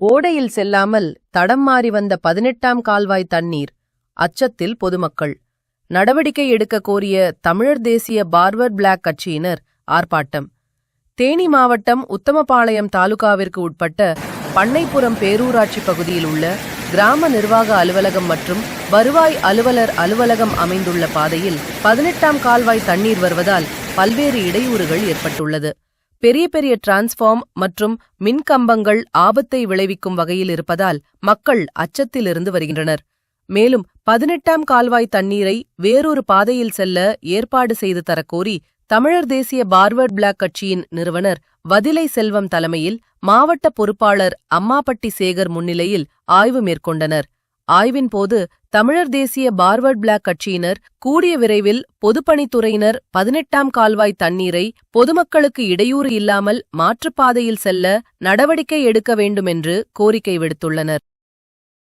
ஓடையில் செல்லாமல் தடம் மாறி வந்த பதினெட்டாம் கால்வாய் தண்ணீர் அச்சத்தில் பொதுமக்கள். நடவடிக்கை எடுக்க கோரிய தமிழர் தேசிய பார்வர் பிளாக் கட்சியினர் ஆர்ப்பாட்டம். தேனி மாவட்டம் உத்தமபாளையம் தாலுகாவிற்கு உட்பட்ட பண்ணைப்புறம் பேரூராட்சி பகுதியில் உள்ள கிராம நிர்வாக அலுவலகம் மற்றும் வருவாய் அலுவலர் அலுவலகம் அமைந்துள்ள பாதையில் பதினெட்டாம் கால்வாய் தண்ணீர் வருவதால் பல்வேறு இடையூறுகள் ஏற்பட்டுள்ளது. பெரிய பெரிய டிரான்ஸ்ஃபார்ம் மற்றும் மின்கம்பங்கள் ஆபத்தை விளைவிக்கும் வகையில் இருப்பதால் மக்கள் அச்சத்தில் வருகின்றனர். மேலும் பதினெட்டாம் கால்வாய் தண்ணீரை வேறொரு பாதையில் செல்ல ஏற்பாடு செய்து தரக்கோரி தமிழர் தேசிய பார்வர்ட் பிளாக் கட்சியின் நிறுவனர் வதிலை செல்வம் தலைமையில் மாவட்ட பொறுப்பாளர் அம்மாப்பட்டி சேகர் முன்னிலையில் ஆய்வு மேற்கொண்டனர். ஆய்வின் போது தமிழர் தேசிய பார்வர்ட் பிளாக் கட்சியினர் கூடிய விரைவில் பொதுப்பணித்துறையினர் பதினெட்டாம் கால்வாய் தண்ணீரை பொதுமக்களுக்கு இடையூறு இல்லாமல் மாற்றுப்பாதையில் செல்ல நடவடிக்கை எடுக்க வேண்டுமென்று கோரிக்கை விடுத்துள்ளனர்.